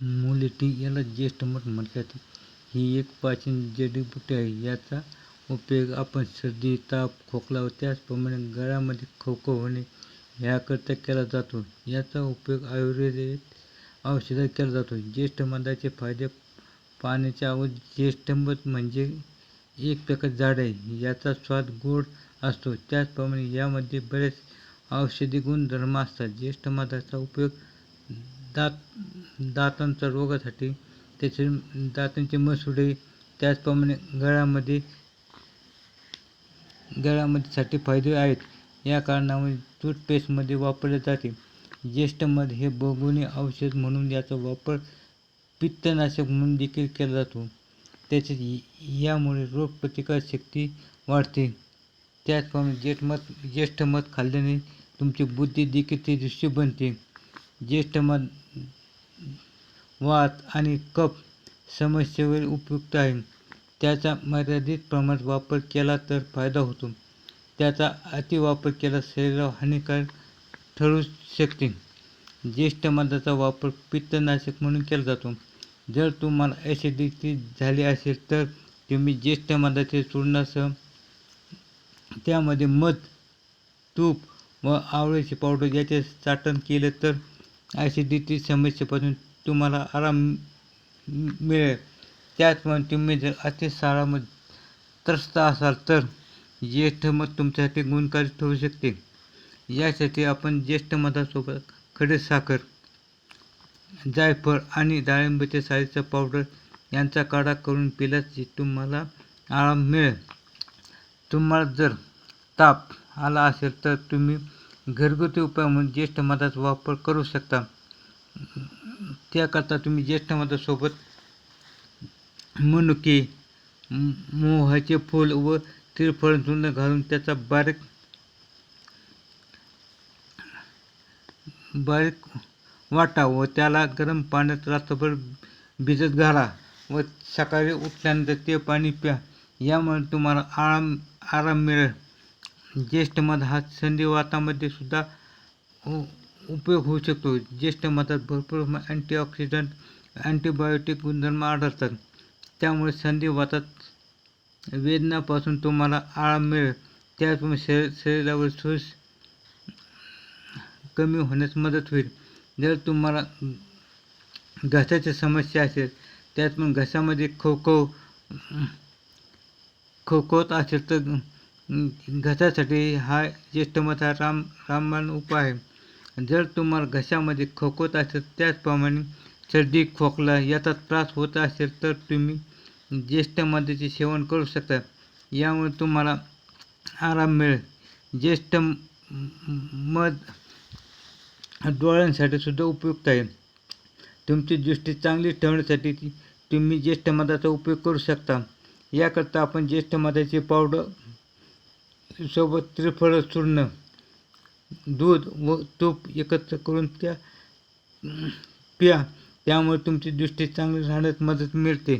मुलेटी याला ज्येष्ठ मठ म्हटले जाते ही एक प्राचीन जडीबुटी आहे. याचा उपयोग आपण सर्दी ताप खोकला व त्याचप्रमाणे गळ्यामध्ये खवखव होणे ह्याकरता केला जातो. याचा उपयोग आयुर्वेदिक औषधात केला जातो. ज्येष्ठ मधाचे फायदे पाण्याच्या अगोदर ज्येष्ठमत म्हणजे एक प्रकार झाड आहे. याचा स्वाद गोड असतो. त्याचप्रमाणे यामध्ये बरेच औषधी गुणधर्म असतात. ज्येष्ठ मधाचा उपयोग दात दातांच्या रोगासाठी त्याचे दातांचे मसुडे त्याचप्रमाणे गळ्यामध्ये गळ्यामध्ये साठी फायदे आहेत. या कारणामुळे टूथपेस्टमध्ये वापरले जाते. ज्येष्ठमध हे बगुणी औषध म्हणून याचा वापर पित्तनाशक म्हणून देखील केला जातो. त्याचे यामुळे रोगप्रतिकारशक्ती वाढते. त्याचप्रमाणे जेठमत मध मध खाल्ल्याने तुमची बुद्धी देखील तेजस्वी बनते. ज्येष्ठ मध वात आणि कफ समस्येवर उपयुक्त आहे. त्याचा मर्यादित प्रमाणात वापर केला तर फायदा होतो. त्याचा अतिवापर केला शरीराला हानिकारक ठरू शकते. ज्येष्ठ मधाचा वापर पित्तनाशक म्हणून केला जातो. जर तुम्हाला ॲसिडिटी झाली असेल तर तुम्ही ज्येष्ठ मधाचे चूर्णासह त्यामध्ये मध तूप व आवळ्याची पावडर याचे चाटण केले तर ॲसिडिटी समस्येपासून तुम्हाला आराम मिळेल. त्याचप्रमाणे तुम्ही जर अतिसारामध्ये त्रस्त असाल तर ज्येष्ठ मत तुमच्यासाठी गुणकारी ठरू शकते. यासाठी आपण ज्येष्ठ मधासोबत खडीसाखर जायफळ आणि डाळिंबाच्या सालीचा पावडर यांचा काढा करून पिल्यास तुम्हाला आराम मिळेल. तुम्हाला जर ताप आला असेल तर तुम्ही घरगुती उपाय म्हणून ज्येष्ठ मधाचा वापर करू शकता. त्याकरता तुम्ही ज्येष्ठ मधासोबत मनुके मोहाचे फूल व तिळफळ चूर्ण घालून त्याचा बारीक बारीक वाटा व त्याला गरम पाण्यात रात्रभर भिजत घाला व सकाळी उठल्यानंतर ते पाणी प्या. यामुळे तुम्हाला आराम आराम मिळेल. ज्येष्ठ मध हा संधिवातामध्ये सुद्धा उपयोग होऊ शकतो. ज्येष्ठ मधात भरपूर अँटीऑक्सिडंट अँटीबायोटिक गुणधर्म आढळतात. त्यामुळे संधिवातात वेदनापासून तुम्हाला आळा मिळेल. त्यातून शरीर शरीरावर सूस कमी होण्यास मदत होईल. जर तुम्हाला घशाची समस्या असेल त्याचमुळे घशामध्ये खवखव खवखवत असेल तर घशासाठी हा ज्येष्ठ हा राम रामबाण उपाय आहे. जर तुम्हाला घशामध्ये खोकत असेल त्याचप्रमाणे सर्दी खोकला याचा त्रास होत असेल तर तुम्ही ज्येष्ठ सेवन करू शकता. यामुळे तुम्हाला आराम मिळेल. ज्येष्ठ मध डोळ्यांसाठी सुद्धा उपयुक्त आहे. तुमची दृष्टी चांगली ठेवण्यासाठी तुम्ही ज्येष्ठ मधाचा उपयोग करू शकता. याकरता आपण ज्येष्ठ मधाची पावडर सोबत त्रिफळ चूर्ण दूध व तूप एकत्र करून त्या प्या. त्यामुळे तुमची दृष्टी चांगली राहण्यास मदत मिळते.